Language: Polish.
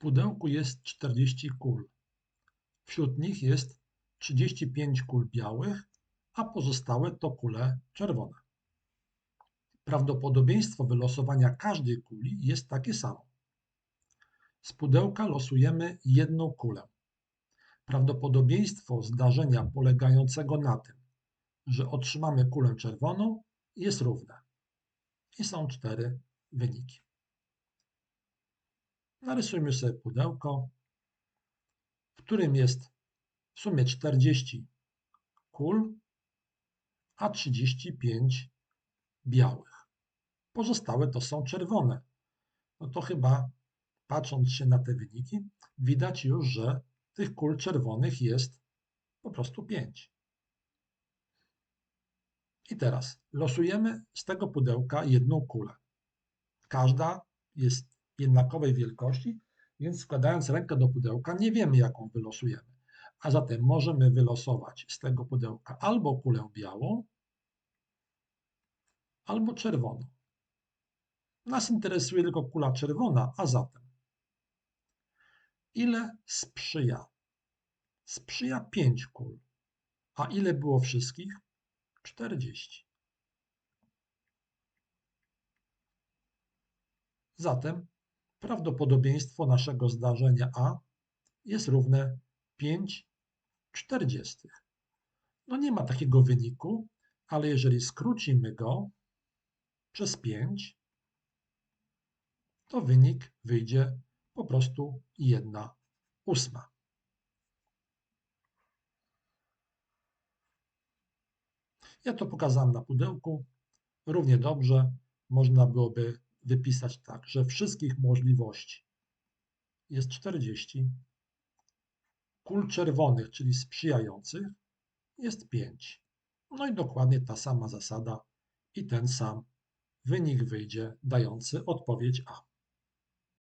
pudełku jest 40 kul. Wśród nich jest 35 kul białych, a pozostałe to kule czerwone. Prawdopodobieństwo wylosowania każdej kuli jest takie samo. Z pudełka losujemy jedną kulę. Prawdopodobieństwo zdarzenia polegającego na tym, że otrzymamy kulę czerwoną, jest równe. I są cztery wyniki. Narysujmy sobie pudełko, w którym jest w sumie 40 kul, a 35 białych. Pozostałe to są czerwone. No to chyba patrząc się na te wyniki, widać już, że tych kul czerwonych jest po prostu 5. I teraz losujemy z tego pudełka jedną kulę. Każda jest jednakowej wielkości, więc wkładając rękę do pudełka nie wiemy, jaką wylosujemy. A zatem możemy wylosować z tego pudełka albo kulę białą, albo czerwoną. Nas interesuje tylko kula czerwona, a zatem ile sprzyja? Sprzyja 5 kul. A ile było wszystkich? 40. Zatem prawdopodobieństwo naszego zdarzenia A jest równe 5 czterdziestych. No nie ma takiego wyniku, ale jeżeli skrócimy go przez 5, to wynik wyjdzie po prostu 1 ósma. Ja to pokazałem na pudełku. Równie dobrze można byłoby wypisać tak, że wszystkich możliwości jest 40, kul czerwonych, czyli sprzyjających, jest 5. No i dokładnie ta sama zasada i ten sam wynik wyjdzie dający odpowiedź A.